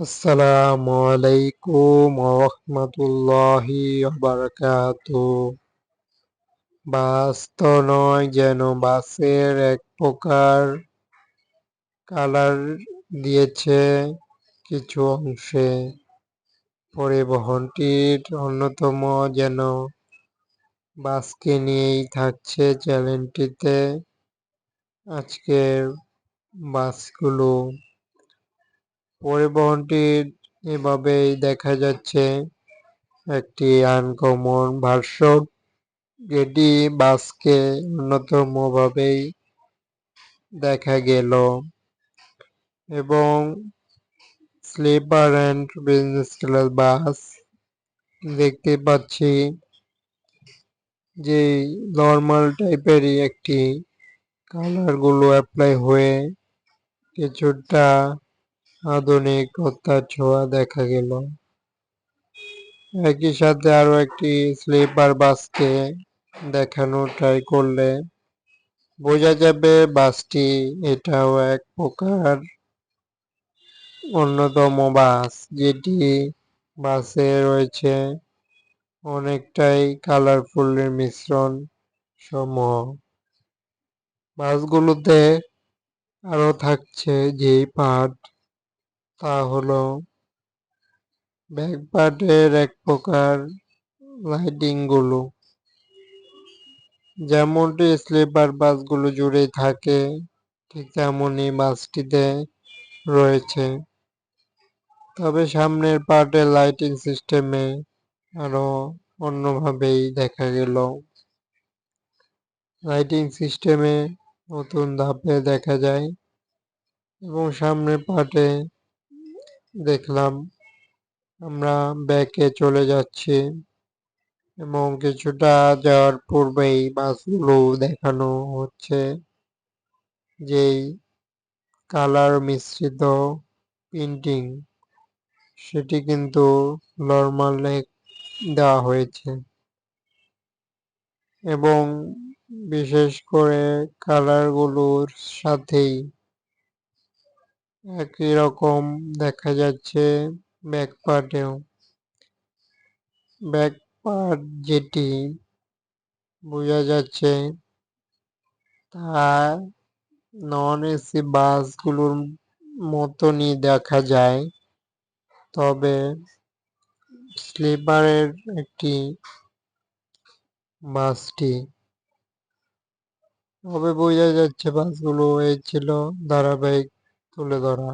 আসসালামু আলাইকুম রহমতুল্লাহি বারাকাতু বাস তো নয় যেন বাসের এক প্রকার কালার দিয়েছে কিছু অংশে। পরিবহনটির অন্যতম যেন বাসকে নিয়েই থাকছে চ্যানেলটিতে আজকের বাসগুলো। পরিবহনটির এভাবেই দেখা যাচ্ছে, একটি আনকমন ভার্সন যেটি বাসকে অন্যতম ভাবেই দেখা গেল এবং sleeper and business class bus. দেখতে পাচ্ছি যে নর্মাল টাইপেরই একটি কালারগুলো অ্যাপ্লাই হয়ে কিছুটা আধুনিকতার ছোঁয়া দেখা গেল। একই সাথে আরও একটি স্লিপার বাসকে দেখানো ট্রাই করলে বোঝা যাবে বাসটি এটাও এক প্রকার অন্যতম বাস, যেটি বাসে রয়েছে অনেকটাই কালারফুলের মিশ্রণ সমূহ। বাসগুলোতে আরও থাকছে যেই পার্ট তা হলো ব্যাকপার্টের এক প্রকার লাইটিংগুলো। যেমনটি স্লিপার বাসগুলো জুড়ে থাকে, ঠিক তেমনই বাসটিতে রয়েছে। তবে সামনের পার্টের লাইটিং সিস্টেমে আরও অন্যভাবেই দেখা গেল। লাইটিং সিস্টেমে নতুন ধাপে দেখা যায় এবং সামনের পার্টে দেখলাম আমরা ব্যাকে চলে যাচ্ছি এবং কিছুটা যাওয়ার পূর্বেই বাসগুলো দেখানো হচ্ছে যেই কালার মিশ্রিত পেন্টিং সেটি কিন্তু নর্মাল দেওয়া হয়েছে। এবং বিশেষ করে কালারগুলোর সাথেই একই রকম দেখা যাচ্ছে ব্যাক পার্টেও ব্যাক পার্ট যেটি বোঝা যাচ্ছে তা নন এসি বাসগুলোর মতনই দেখা যায়। তবে স্লিপারের একটি বাসটি তবে বোঝা যাচ্ছে বাসগুলো এই ছিল ধারাবাহিক তুলে ধরা।